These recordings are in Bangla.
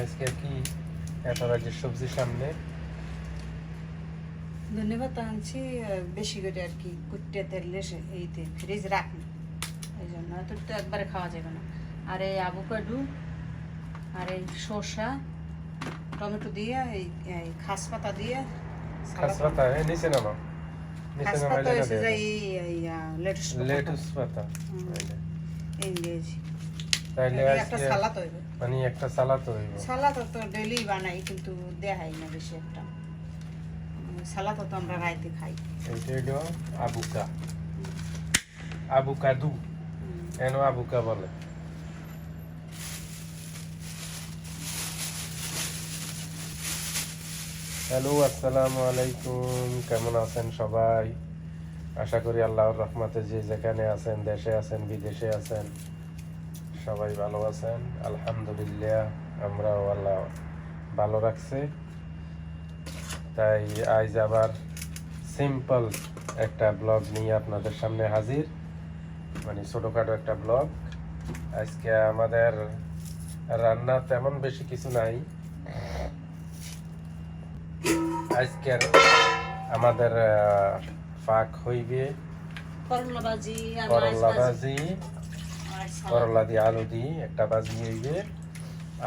আজকে কি এত রাজ্যের সবজি সামনে? ধন্যবাদ আনছি বেশি করে আর কি কুট্টে তেলে এইতে ফ্রিজ রাখি। এই জন্য এত তো একবারে খাওয়া যাবে না। আর এই আভোকাডো আর এই শসা টমেটো দিয়ে এই খাস পাতা দিয়ে খাস পাতা নিচে নামা। খাস পাতা না হয়েছে যে এই লেটুস পাতা। হুম। তাইলে একটা আজকে হইবে। মানে একটা হইব। তো ডেলি বানাই কিন্তু দেখাই না বেশি একটা। তো আমরা রাইতে খাই। হইল আবুকা। আবুকাদু। আবুকা বলে। হ্যালো আসসালামু আলাইকুম। কেমন আছেন সবাই? আশা করি আল্লাহর রহমতে যে যেখানে আছেন দেশে আছেন বিদেশে আছেন সবাই ভালো আছেন? আলহামদুলিল্লাহ আমরাও আল্লাহ ভালো রাখছে। তাই আজ আবার সিম্পল একটা ব্লগ নিয়ে আপনাদের সামনে হাজির। মানে ছোটোখাটো একটা ব্লগ আজকে আমাদের রান্না তেমন বেশি কিছু নাই। আজকের আমাদের পাক হইবে। করলা ভাজি। করলা দিয়ে আলু দিয়ে একটা ভাজি হইবে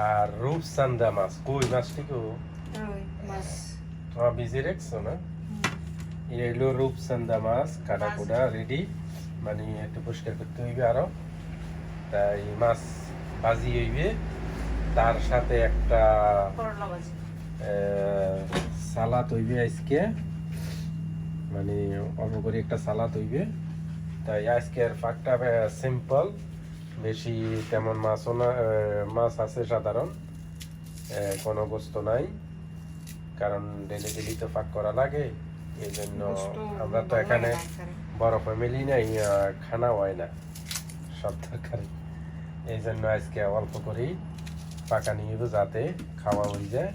আর রূপসান্দা মাছ কই মাছটিকেও তোমার বিজি রাখছো না। এই হইল রূপসান্দা মাছ কাটা কুটা রেডি মানে একটু পরিষ্কার করতে হইবে আরও। তাই মাছ ভাজি হইবে। তার সাথে একটা সালাদ হইবে আজকে। মানে অল্প করে একটা সালাদ হইবে। তাই আজকের ফাঁকটা সিম্পল বেশি তেমন মাছও না মাছ আছে সাধারণ কোনো গোস্ত নাই কারণ ডেলি ডেলি তো ফাঁক করা লাগে এই জন্য আমরা তো এখানে বড় ফ্যামিলি নাই খানা হয় না সব তরকারি। এই জন্য আজকে অল্প করেই পাকা নিয়ে যাতে খাওয়া হয়ে যায়।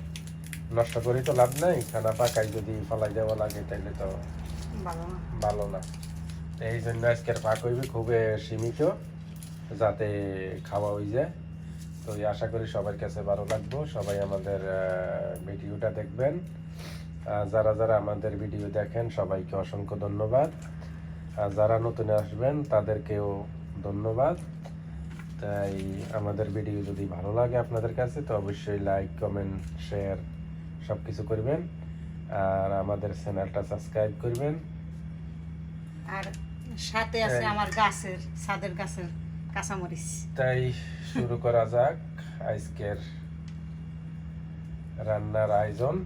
নষ্ট করে তো লাভ নাই খানা পাকাই যদি ফলাই দেওয়া লাগে তাহলে তো ভালো না। এই জন্য আজকের পাক হইবে খুবই সীমিত। যাতে খাওয়া হয়ে যায়। তো এই আশা করি সবার কাছে ভালো লাগবো। সবাই আমাদের ভিডিওটা দেখবেন। যারা যারা আমাদের ভিডিও দেখেন সবাইকে অসংখ্য ধন্যবাদ। যারা নতুন আসবেন তাদেরকেও ধন্যবাদ। তাই আমাদের ভিডিও যদি ভালো লাগে আপনাদের কাছে তো অবশ্যই লাইক কমেন্ট শেয়ার সব কিছু করবেন। আর আমাদের চ্যানেলটা সাবস্ক্রাইব করবেন। আর সাথে আছে আমার গাছের ছাদের গাছের। কাঁচামরিচ। তাই শুরু করা যাক আজকের রান্নার আয়োজন।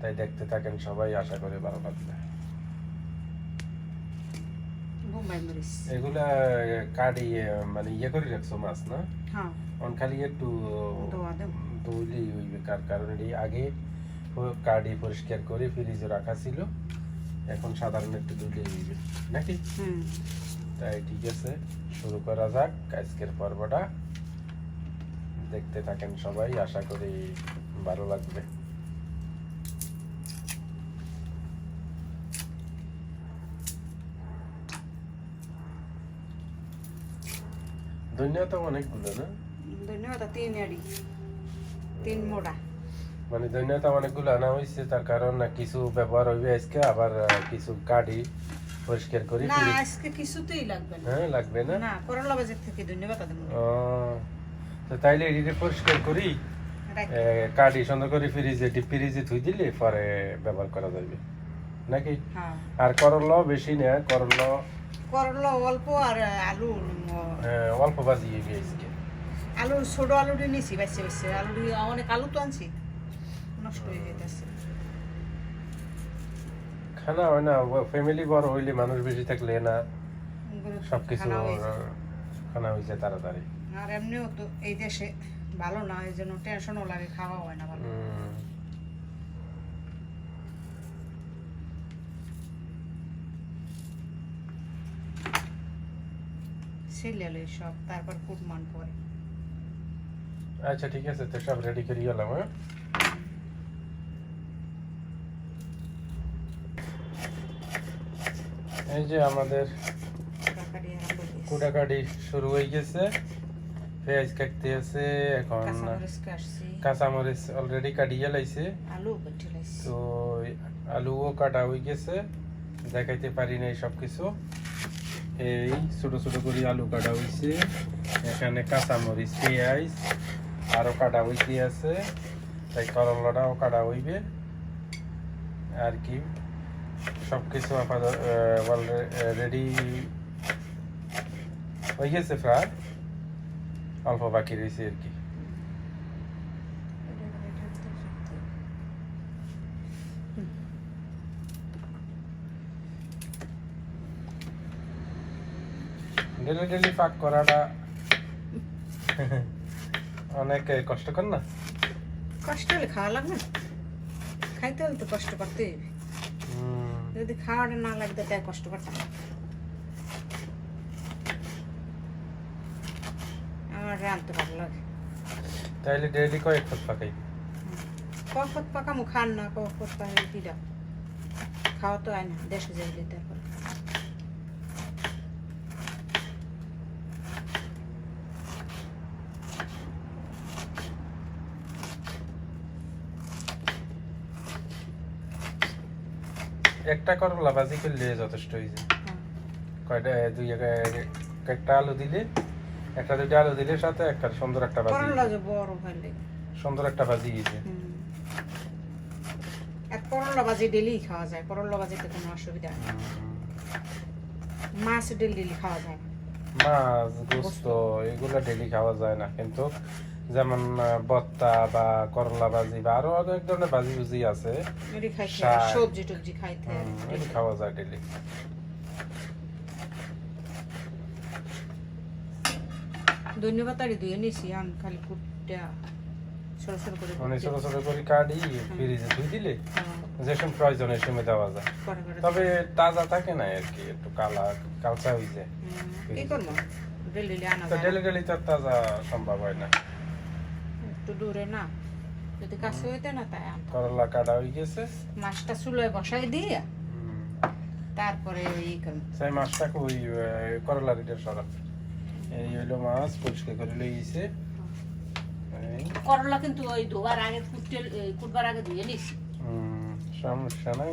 তাই দেখতে থাকেন সবাই আশা করে ভালো লাগবে। এগুলা কাটি মানে ইয়ে করে রাখছো মাছ না? হ্যাঁ। খালি একটু। ধুইলেই হইবে কার কারণ? এটি আগে কাটি পরিষ্কার করে ফ্রিজে রাখা ছিল। এখন সাধারণ একটু ধুইলেই হইবে। নাকি? হুম। তাই ঠিক আছে শুরু করা যাক আজকের পর্বটা। দেখতে থাকেন সবাই আশা করি ভালো লাগবে। দুনিয়া তো অনেকগুলো না? ধন্যবাদ তিন আড়ি তিন মোড়া। মানে দুনিয়া অনেকগুলো আনা হয়েছে তার কারণ না কিছু ব্যবহার হইবে আজকে আবার কিছু কাটি। পরিষ্কার করি না আজকে কিছুতেই লাগবে না। হ্যাঁ লাগবে না? না করলা বাজার থেকে ধন্যবাদ ও, তো তাইলে এটিকে পরিষ্কার করি কাটি সুন্দর করে ফ্রিজে ডিপ ফ্রিজে ধুই দিলে পরে ব্যবহার করা যাবে। নাকি? হ্যাঁ। আর করলা বেশি না করলা করলা অল্প আর আলু আহ, অল্প বাজি আজকে। আলু ছোট আলুটি নিছি বাইসে বাইসে আলুটি অনেক আলু তো আনছি। নষ্ট হয়ে যেতেছে খানা হয় না ফ্যামিলি বড় হইলে মানুষ বেশি থাকলে না সবকিছু খানা হয়ে যায়। তাড়াতাড়ি। আর এমনিও তো এই দেশে ভালো না এই জন্য টেনশনও লাগে খাওয়া হয় না ভালো। ছেলে সব তারপর কুটমান করে আচ্ছা ঠিক আছে তো সব রেডি করে গেলাম হ্যাঁ? এই যে আমাদের কুটাকাটি শুরু হয়ে গেছে। পেঁয়াজ কাটতে আছে এখন কাঁচামরিচ অলরেডি কাটিয়ে লাইছি। তো আলুও কাটা হয়ে গেছে। দেখাইতে পারি নাই সব কিছু এই ছোট ছোট করে আলু কাটা হয়েছে এখানে কাঁচামরিচ পেঁয়াজ আরও কাটা হইতে আছে। তাই করলাটাও কাটা হইবে। আর কি? সব কিছু আপাতত রেডি হয়ে গেছে প্রায় অল্প বাকি রয়েছে আর কি ডেলি ডেলি পাক করাটা অনেক কষ্টকর না কষ্ট হলে খাওয়া লাগবে না খাইতে হলে তো কষ্ট করতে হবে হুম, যদি খাওয়াটা না লাগতো তাই কষ্ট করতাম। আমার রাঁধতে ভালো লাগে। তাইলে ডেলি কয়েক ফুট পাকাই। কত পাকা খান না কত পাকাই দিদা খাওয়া তো আয় না দেশে যাইলে তারপর। একটা করলা ভাজি করলে যথেষ্ট হয়েছে হ্যাঁ। কয়টা দুই এক- একটা আলু দিলে একটা দুইটা আলু দিলে সাথে একটা সুন্দর একটা ভাজি। সুন্দর একটা ভাজি। এক করলা বাজি ডেলি খাওয়া যায় করলা বাজিতে কোনো অসুবিধা নেই। মাছ ডেলি ডেলি খাওয়া যায়। মাছ গোস্ত এগুলো ডেলি খাওয়া যায় না কিন্তু যেমন ভর্তা বা করলা ভাজি বা আরও অনেক ধরনের ভাজি ভুজি আছে। সবজি টবজি খাইতে খাওয়া যায় ডেলি ধন্যবাদ আর ধুয়ে নিছি আমি খালি কুটটা ছোট ছোট করে মানে কুটতে- ছোট ছোট করে কাটি ফ্রিজে ধুই দিলে হ্যাঁ, যেসব প্রয়োজন এই সময় দেওয়া যায়। তবে তাজা থাকে না আর কি একটু কালা কালচা হয়ে যায়। কি করব? ডেলি ডেলি আনা ডেলি ডেলি তো তাজা সম্ভব হয় না। একটু দূরে না। যদি কাছে হইতে না তাই করলা কাটা হয়ে গেছে। মাছটা চুলোয় বসাই দিয়ে তারপরে সেই মাছটাকে ওই করলা সরা এই মাছ পরিষ্কার করে লইছে করলা কিন্তু ওই ধোয়ার আগে কুটতে কুটবার আগে ধুয়ে হুম, সমস্যা নাই।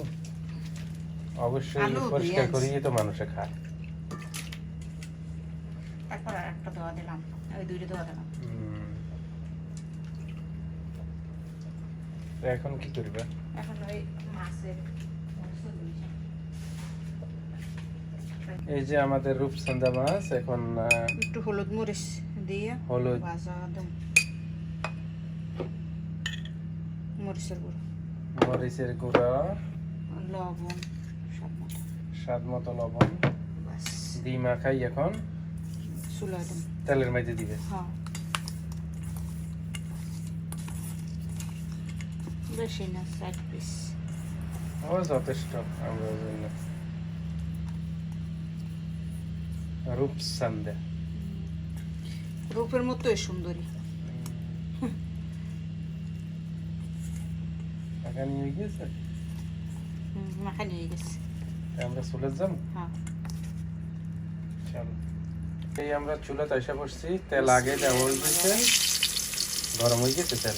অবশ্যই পরিষ্কার। করিয়ে তো মানুষে খায়। তারপর আর একটা ধোয়া দিলাম। ওই দুইটা ধোয়া দিলাম হুম। তো এখন কি করবে? এখন ওই মাছের এই যে আমাদের রূপসন্দা মাছ এখন একটু হলুদ মরিচ দিয়ে হলুদ। ভাজা একদম মরিচের গুঁড়ো। মরিচের গুঁড়া। লবণ স্বাদ মতো। লবণ। ডিম মাখাই এখন। তেলের মধ্যে দিবে। হ্যাঁ। বেশি না পিস যথেষ্ট আমরা জন্য রূপসন্দা রূপের মতোই সুন্দরী গিয়েছে হুম, মাখানি হয়ে গেছে আমরা চলে যাব হ্যাঁ চলো এই আমরা চুলাতে এসে বসছি তেল আগে দেওয়া হয়ে গেছে গরম হয়ে গেছে তেল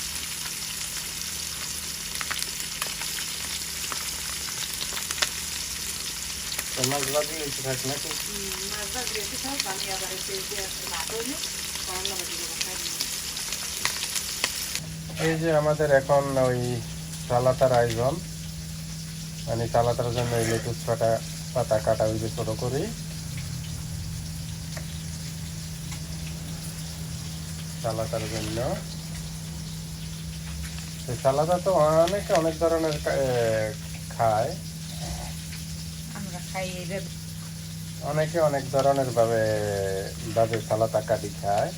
তো মাছ ভাজি নাকি মাছ ভাজ আমি আবার একটু এই যে ভাত হইলে করলা ভাজি দিয়ে এই যে আমাদের এখন ওই সালাতার আয়োজন মানে সালাতার জন্য এই লেটুস পাতা পাতা কাটা হয়েছে ছোট করি। সালাতার জন্য। সালাদা তো অনেকে অনেক ধরনের খায়। খাই এইভাবে অনেকে অনেক ধরনের ভাবে ভাবে সালাতা কাটি খায়।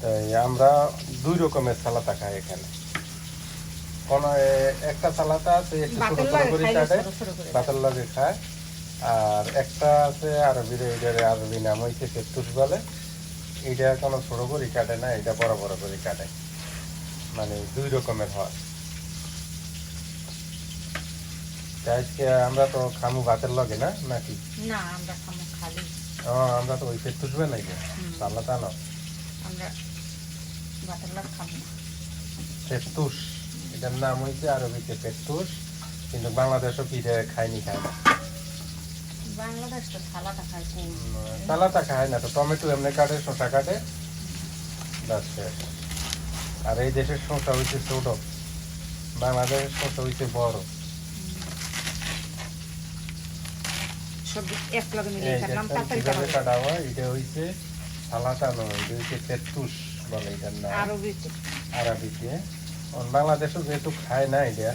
তাই আমরা দুই রকমের সালাতা খাই এখানে। কোন একটা সালাতা আছে একটু ছোট ছোট করে কাটে লগে খায়। আর একটা আছে আরবির এটার আরবি নাম হইছে ফেতুস বলে। এটা কোনো ছোট করে কাটে না এটা বড় বড় করে কাটে। মানে দুই রকমের হয় তা আজকে আমরা তো খামু ভাতের লগে না নাকি? না আমরা খামো খালি। ও, আমরা তো ওই ফেতুস বানাই না হুম। সালাতা না। আমরা বাতের লাগ খাব না। ফেতুস এটার নাম হইছে আরবিতে ফেতুস কিন্তু বাংলাদেশও পিঠে খায়নি খায় না। বাংলাদেশ তো সালাটা খায় না তো টমেটো এমনি কাটে শসা কাটে ব্যাস। আর এই দেশের শসা হইছে ছোট বাংলাদেশের শসা হইছে বড়। সব এক লগে মিলে এই যে খেলাম একটা তাড়াতাড়ি কাটা হয়? এটা হইছে সালাতা নয় এটা হইছে ফেতুস বলে এটার নাম। আরও আরবিতে। বাংলাদেশও যেহেতু খায় না এটা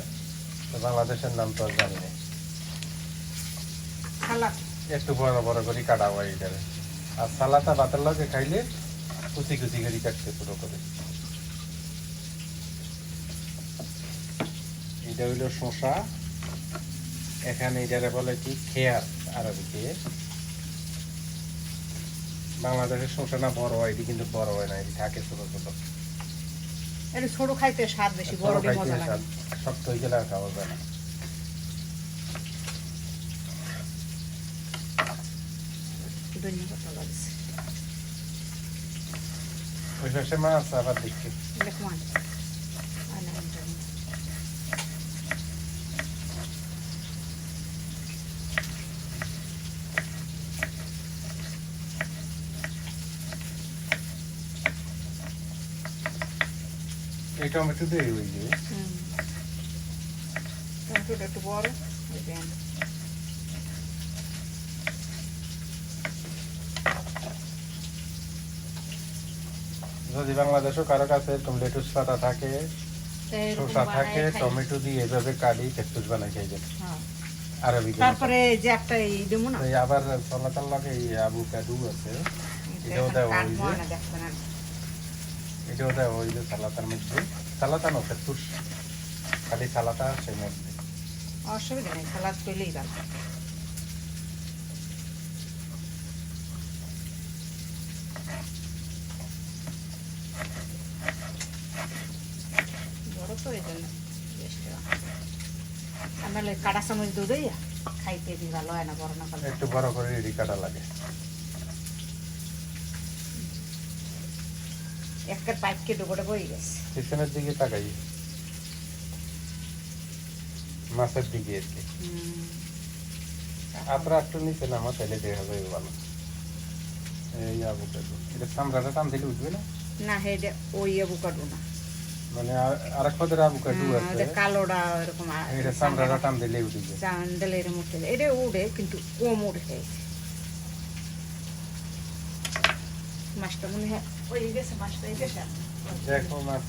তো বাংলাদেশের নাম তো আর জানি না। একটু বড় বড় করে কাটা হয় এটারে। আর সালাতা ভাতের লগে খাইলে কুচি কুচি করে কাটতে পুরো করে। এটা হইল শসা। এখানে এটারে বলে কি খেয়ার। আরবিতে। বাংলাদেশের শসা বড় হয় এটি কিন্তু বড় হয় না এটি থাকে ছোট ছোট। এটা ছোট খাইতে স্বাদ বেশি বড় মজা লাগে। শক্ত হয়ে গেলে আর খাওয়া যায় না। ধন্যবাদ লাগছে ওই আবার দেখছি। দেখো আয় আয় না এটা নিয়ে। এই টমেটো দিয়ে ওই যে হুম টমেটোটা একটু বড়। যদি বাংলাদেশও কারও কাছে লেটুস পাতা থাকে তো শসা থাকে টমেটো দিয়ে এভাবে কাটি ফেসফুস বানাই খাই যায় হ্যাঁ। আরবি তারপরে যে একটা এই দেবো না? এই আবার সলাতার লাগে এই আবু কাদু আছে। এটাও এটা দেওয়া হয়েছে। এটাও দেওয়া ওই যে সালাতার মধ্যে। সালাতা নো ফেসফুস খালি সালাতা আছে মধ্যে। অসুবিধা নেই সালাদ পেলেই ভালো। বড় তো এই জন্য বেশ দেওয়া। আর কাটা চামচ দুধ খাইতে দি ভালো হয় না বড় না করলে একটু বড় করে রেডি কাটা লাগে। একটা পাইপকে ডুবোটা বই গেছে কিচেনের দিকে তাকাই মাছের দিকে এসে হুম। আপনারা একটু নিচে নামা তাহলে দেখা যাবে ভালো এই আবু কাদু এটা সামরাটা টান দিলে উঠবে না না হেডে ওই এবু কাটু না মানে আর- আরেক পদের আবু কাদু হ্যাঁ, আছে ওটা কালোটা এরকম আর- এটা সামরাটা টান দিলে উঠে যায় চান্ডেলের মুখে এটা উড়ে কিন্তু কম উড়ে মাছটা মনে হয় ওই গেছে মাছটা এই গেছে দেখো মাছ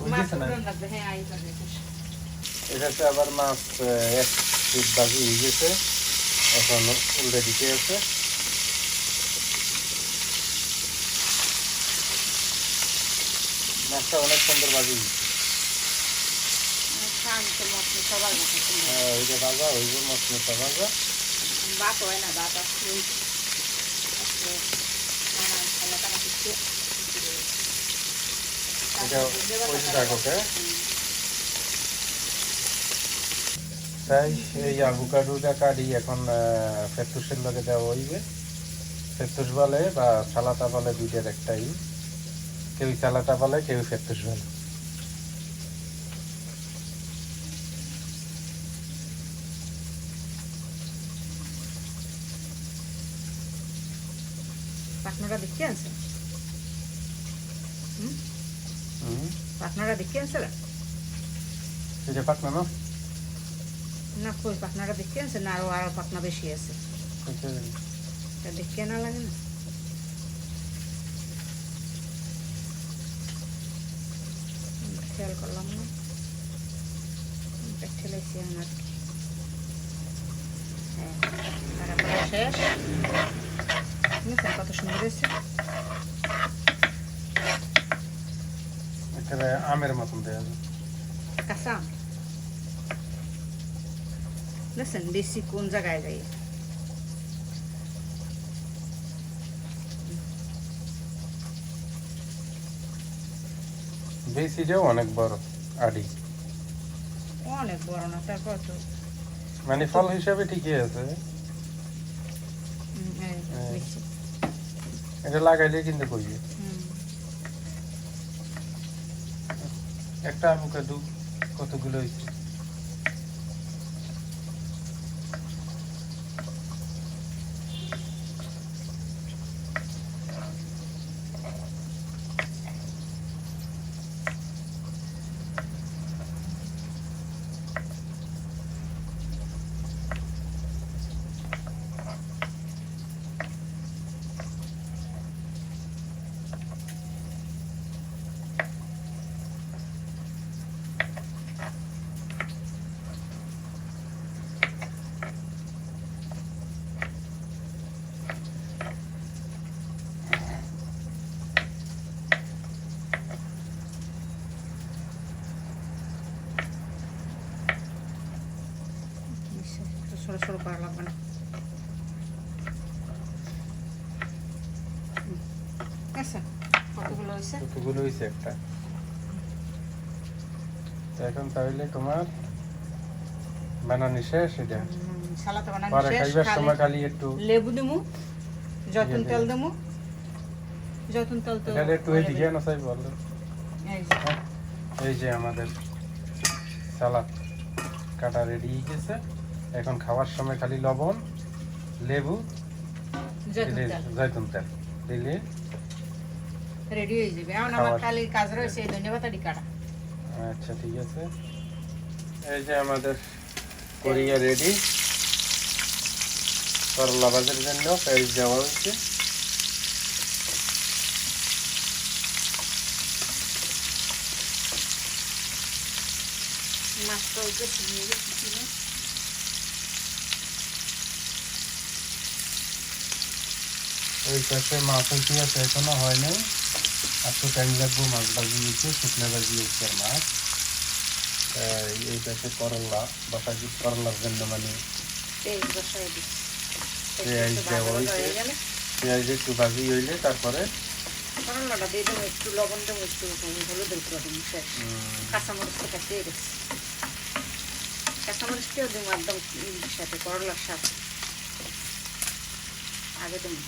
ওই গেছে না হ্যাঁ আই এটাতে আবার মাছ এক ফিট বাজি হয়ে গেছে এখন উল্টে দিতে আছে মাছটা অনেক সুন্দর বাজি। হ্যাঁ ওই যে ভাজা ওই মাছ মেটা ভাত হয় না ভাত আসলে আজকে নানা খালা টানা কিছু এটা জায়গাটা তাই এই আভোকাডোটা কাটি এখন ফেতুসের লগে দেওয়া হইবে। ফেতুস বলে বা সালাতা বলে দুইটার একটাই। কেউ সালাতা বলে কেউ ফেতুস বলে পাটনাটা দেখে আছে হুম হুম দেখে আছে এটা পাটনা না না কই পাটনাটা দেখে আছে না আরও আরও পাটনা বেশি আছে তা দেখে না লাগে না খেয়াল করলাম না ঠেলেছি আমার হ্যাঁ তারপরে শেষ কত সুন্দর হয়েছে একেবারে আমের মতন দেওয়া যায় কাঁচা আম দেখছেন বেশি কোন জায়গায় যাই বেশিটাও অনেক বড় আড়ি অনেক বড় না তারপর তো মানে ফল হিসাবে ঠিকই আছে হুম, এই হ্যাঁ। বেশি। এটা লাগাইলে কিন্তু কইবে হুম। মুখে দু কতগুলো হয়েছে বেশি, একটু সরু সরু করা লাগবে না আচ্ছা কতগুলো হয়েছে কতগুলো হয়েছে একটা এখন তাহলে তোমার বানানি শেষ এটা সালাতে বানানো শেষ সময় খালি একটু লেবু দিয়ে তেল তেল তো তাহলে একটু এই দিকে না চাই বলল এই যে, আমাদের সালাদ কাটা রেডি হয়ে গেছে এখন খাওয়ার সময় খালি লবণ লেবু জয়তুন দিলে তেল। দিলে রেডি হয়ে যাবে। এখন আমার খালি কাজ রয়েছে এই ধনে পাতাটি কাটা আচ্ছা ঠিক আছে। এই যে আমাদের কোরিয়া রেডি। করলা ভাজার জন্য পেঁয়াজ দেওয়া হয়েছে। মাছটা ওইটা নিয়ে গেছি কিনে। ওই পাশে মাছ হইতে আছে এখনও হয় নাই একটু টাইম লাগবো মাছ ভাজি হয়েছে শুকনো ভাজি হচ্ছে আর মাছ। এই পাশে করলা বসা করলার জন্য মানে পেঁয়াজ পেঁয়াজ একটু দেওয়া ভাজা ভাজা হয়েছে। পেঁয়াজ একটু ভাজি হইলে তারপরে করলাটা দিয়ে দেবো একটু লবণ দেবো একটু হলুদের গুঁড়ো দেবো। শেষ উম, তো কাটিয়ে গেছে কাঁচামরিচটাও দেবো একদম সাথে করলার সাথে। আগে দেবো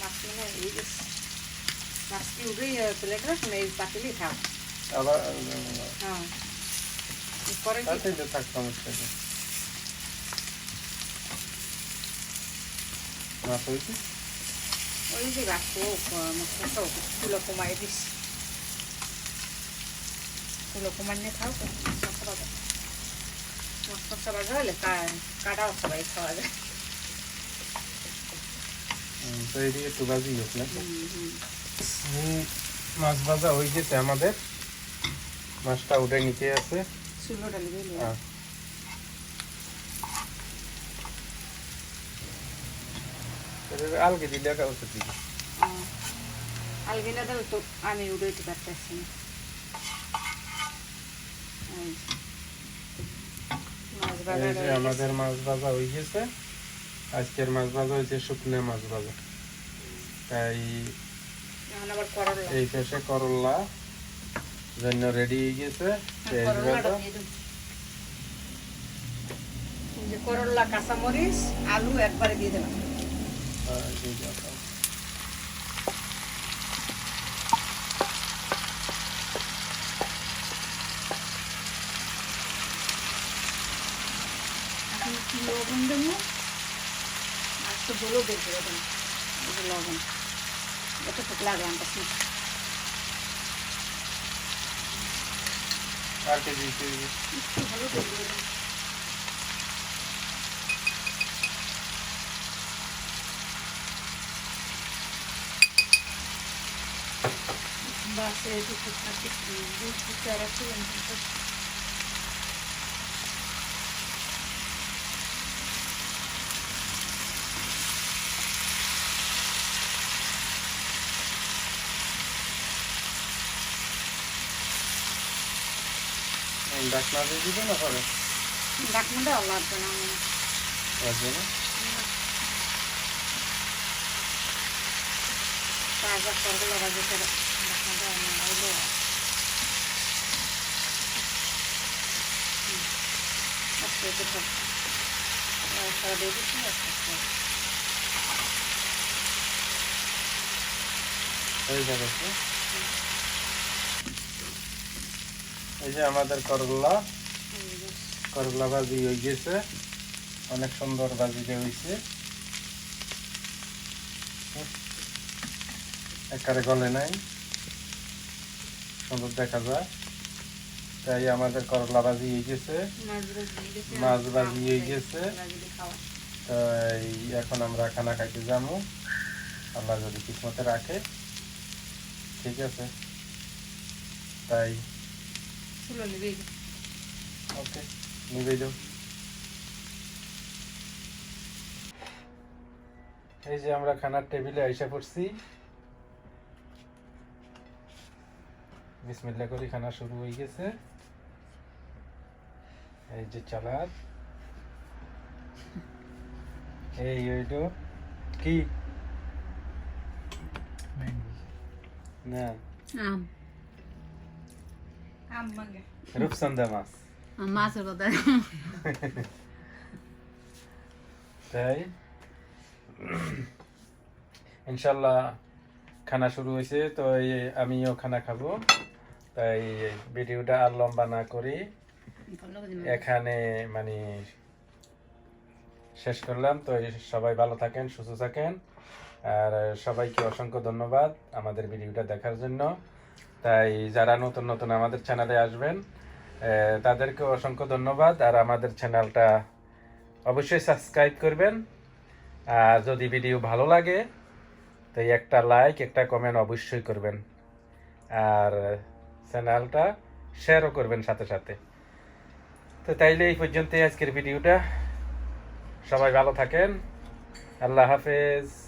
মাছ মনে হয়ে গেছে মাছটি উঠেই প্লেট রাখুন এই পাতিলেই খাও আবার হ্যাঁ পরে থাক সমস্যা নেই মাছ হয়েছে ওই যে রাখো মশলা তুলো কাটাও সবাই খাওয়া যায় তো একটু ভাজি হোক না মাছ ভাজা হয়ে গেছে আমাদের মাছটা উঠে নিতে আছে। হ্যাঁ। আলগে দিলে একা উঠে দিবে আলগিনা দাও তো আমি উড়াইতে পারতেছি না। আমাদের মাছ ভাজা হয়ে গেছে। আজকের মাছ ভাজা হয়েছে শুকনো মাছ ভাজা। তাই এই শেষে করল্লা জন্য রেডি হয়ে গেছে পেঁয়াজ ভাজা। দিয়ে দেবো। এই যে করলা কাঁচামরিচ আলু একবারে দিয়ে দেবেন আর এই যে আপনার এখন কি লবণ দেবো আর একটু হলুদ দিয়ে দেবেন এই যে লবণ এতটুকু লাগে আমার কাছে আর কেজি কেজি একটু হলুদ দিয়ে দেবেন বাস এইটুকু থাকে দুধ দিতে আর একটু ডাকনা দিয়ে দিবে না পরে? আল্লাহ তো না লাগবে না? তারপর সরগুলো বাজে করে ডাকমুন্ডা আস্তে আস্তে সব সব দিয়ে দিচ্ছি আস্তে আস্তে এই যে দেখো। এই যে আমাদের করলা করলা ভাজি হয়ে গেছে। অনেক সুন্দর ভাজি দিয়ে হয়েছে। একারে গলে নাই। সুন্দর দেখা যায়। তাই আমাদের করলা ভাজি হয়ে গেছে। মাছ ভাজি হয়ে গেছে। তাই এখন আমরা খানা খাইতে যাব। আল্লাহ যদি কিসমতে রাখে। ঠিক আছে। তাই ওকে নিবে যাও এই যে আমরা খানার টেবিলে আইসা পড়ছি। বিসমিল্লা করে খানা শুরু হয়ে গেছে। এই যে চালাদ এই ওইটো কি? না। আম। রূপসন্দা মাছ মাছের কথা তাই ইনশাল্লাহ খানা শুরু হয়েছে তো আমিও খানা খাব তাই ভিডিওটা আর লম্বা না করি এখানে মানে শেষ করলাম তো সবাই ভালো থাকেন সুস্থ থাকেন আর সবাইকে অসংখ্য ধন্যবাদ আমাদের ভিডিওটা দেখার জন্য তাই যারা নতুন নতুন আমাদের চ্যানেলে আসবেন তাদেরকে অসংখ্য ধন্যবাদ। আর আমাদের চ্যানেলটা অবশ্যই সাবস্ক্রাইব করবেন। আর যদি ভিডিও ভালো লাগে তো একটা লাইক একটা কমেন্ট অবশ্যই করবেন। আর চ্যানেলটা শেয়ারও করবেন সাথে সাথে। তো তাইলে এই পর্যন্তই আজকের ভিডিওটা সবাই ভালো থাকেন। আল্লাহ হাফেজ।